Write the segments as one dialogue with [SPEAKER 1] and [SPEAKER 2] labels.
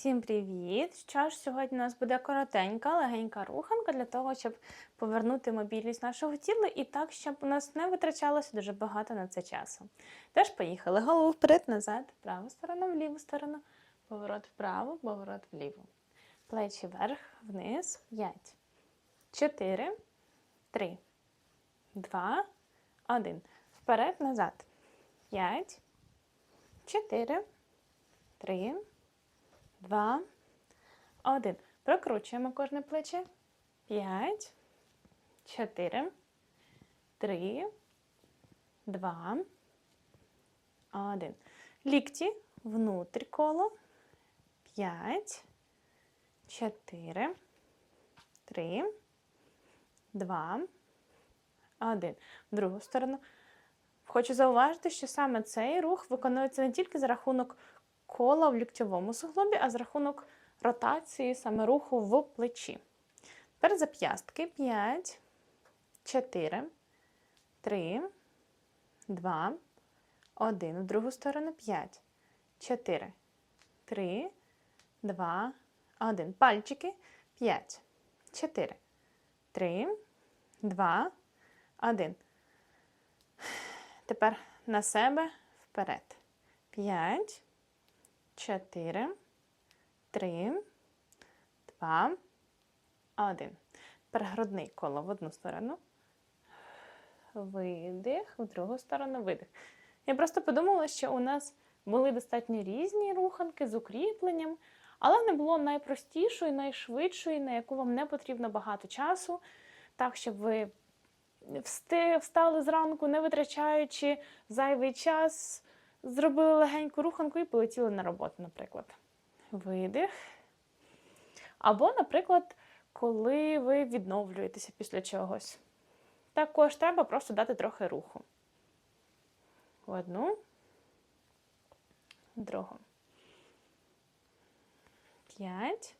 [SPEAKER 1] Всім привіт! Що ж, сьогодні у нас буде коротенька, легенька руханка для того, щоб повернути мобільність нашого тіла і так, щоб у нас не витрачалося дуже багато на це часу. Теж поїхали. Голову вперед, назад, праву сторону, в ліву сторону, поворот вправо, поворот вліво. Плечі вверх, вниз, 5, 4, 3, 2, 1. Вперед, назад. 5, 4, 3, Два, один. Прокручуємо кожне плече. П'ять, чотири, три, два, один. Лікті внутрі коло. П'ять, чотири, три, два, один. В другу сторону. Хочу зауважити, що саме цей рух виконується не тільки за рахунок кола в ліктьовому суглобі, а з рахунок ротації саме руху в плечі. Тепер зап'ястки 5, 4, 3, 2, 1. В другу сторону 5, 4, 3, 2, 1. Пальчики 5, 4, 3, 2, 1. Тепер на себе вперед. 5, 4, 3, 2, 1. Перегрудний коло в одну сторону. Видих, в другу сторону видих. Я просто подумала, що у нас були достатньо різні руханки з укріпленням, але не було найпростішої, найшвидшої, на яку вам не потрібно багато часу, так, щоб ви встали зранку, не витрачаючи зайвий час, зробили легеньку руханку і полетіли на роботу, наприклад. Видих. Або, наприклад, коли ви відновлюєтеся після чогось. Також треба просто дати трохи руху. Одну, другу. П'ять,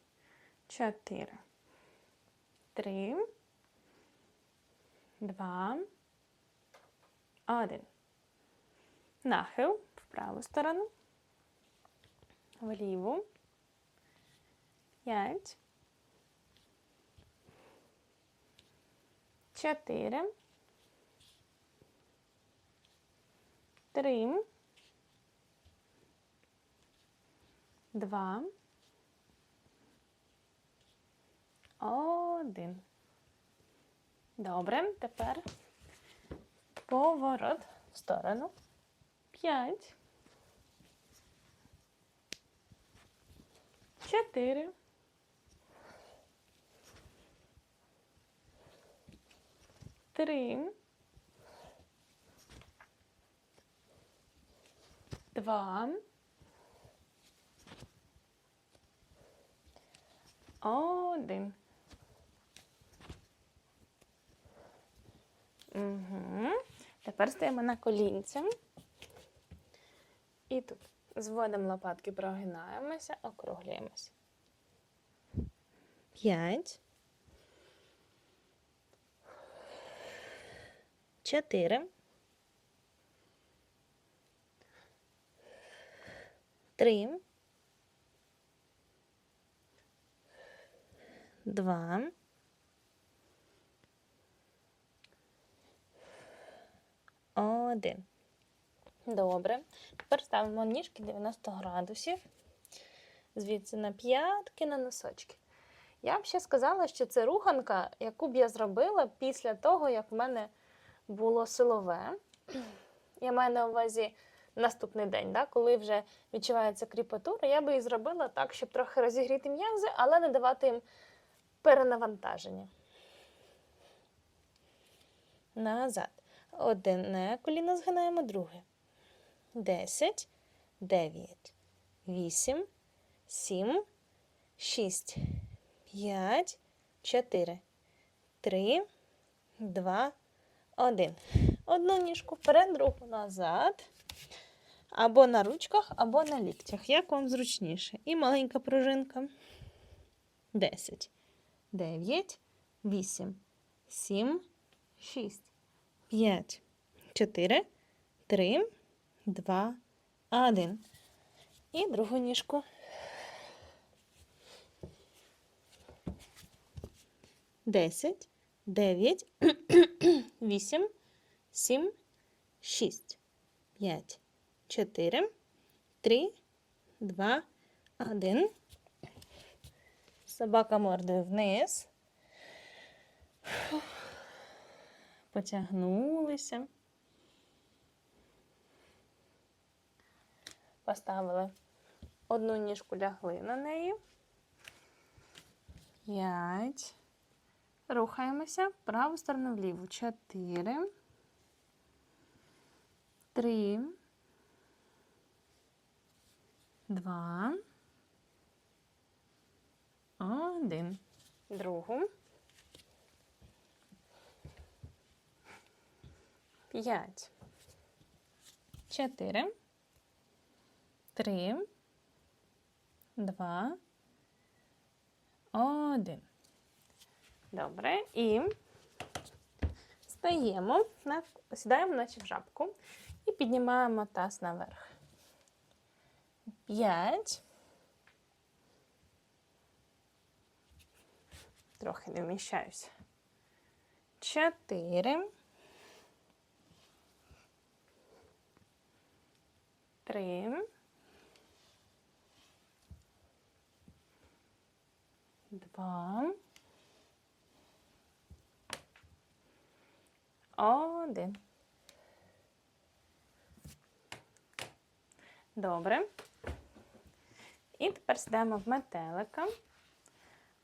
[SPEAKER 1] чотири, три, два, один. Нахил в праву сторону, в ліву. П'ять. Чотири. Три. Два. Один. Добре, тепер поворот в сторону. П'ять. Чотири. Три. Два. Один. Угу. Тепер стаємо на колінця. І тут зводимо лопатки, прогинаємося, округлюємося. П'ять. Чотири. Три. Два. Один. Добре. Тепер ставимо ніжки 90 градусів. Звідси на п'ятки, на носочки. Я б ще сказала, що це руханка, яку б я зробила після того, як в мене було силове. Я маю на увазі наступний день, да? коли вже відчувається кріпатура, я би її зробила так, щоб трохи розігріти м'язи, але не давати їм перенавантаження. Назад. Одне коліно згинаємо, друге. 10, 9, 8, 7, 6, 5, 4, 3, 2, 1. Одну ніжку вперед, другу назад. Або на ручках, або на ліктях. Як вам зручніше. І маленька пружинка. 10, 9, 8, 7, 6, 5, 4, 3, два, один. І другу ніжку. Десять, дев'ять, вісім, сім, шість, п'ять, чотири, три, два, один. Собака мордою вниз. Потягнулися. Поставили одну ніжку лягли на неї. П'ять. Рухаємося праву сторону вліву. Чотири. Три. Два. Один. Другу. П'ять. Чотири. Три. Два. Один. Добре. І стаємо, сідаємо наче в жабку і піднімаємо таз наверх. П'ять. Трохи не вміщаюся. Чотири. Три. Два. Один. Добре. І тепер сідаємо в метелика.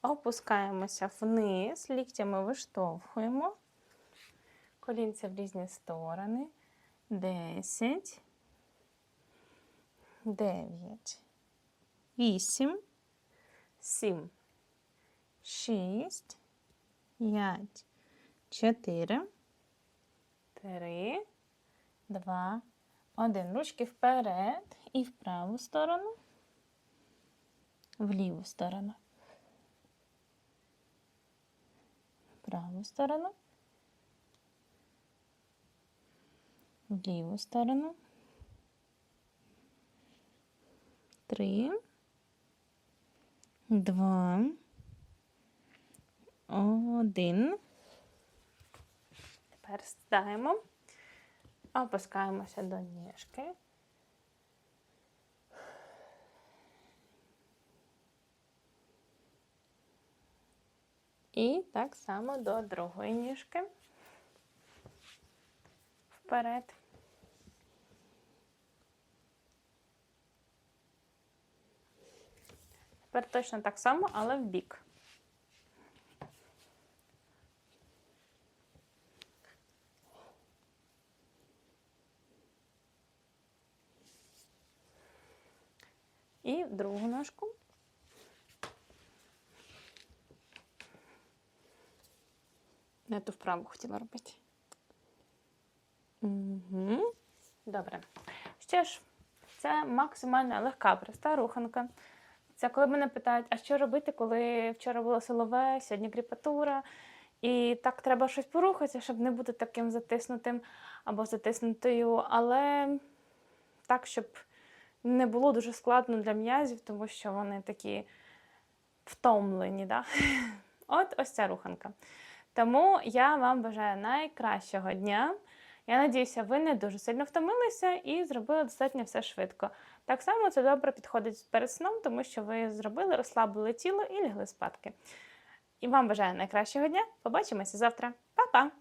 [SPEAKER 1] Опускаємося вниз, ліктями виштовхуємо. Колінця в різні сторони. Десять. Дев'ять. Вісім. Сім. Шість. П'ять. Чотири. Три. Два. Один. Ручки вперед і в праву сторону. В ліву сторону. праву сторону, в ліву сторону. Три, два, один. Тепер сідаємо, опускаємося до ніжки. І так само до другої ніжки. Вперед. Тепер точно так само, але в бік. Другу ножку. Не ту вправу хотіла робити. Угу. Добре. Ще ж, це максимально легка, проста руханка. Це коли мене питають, а що робити, коли вчора було силове, сьогодні кріпатура, і так треба щось порухатися, щоб не бути таким затиснутим або затиснутою, але так, щоб не було дуже складно для м'язів, тому що вони такі втомлені. Да? От ось ця руханка. Тому я вам бажаю найкращого дня. Я надіюся, ви не дуже сильно втомилися і зробили достатньо все швидко. Так само це добре підходить перед сном, тому що ви зробили, розслабили тіло і лягли спадки. І вам бажаю найкращого дня. Побачимося завтра. Па-па!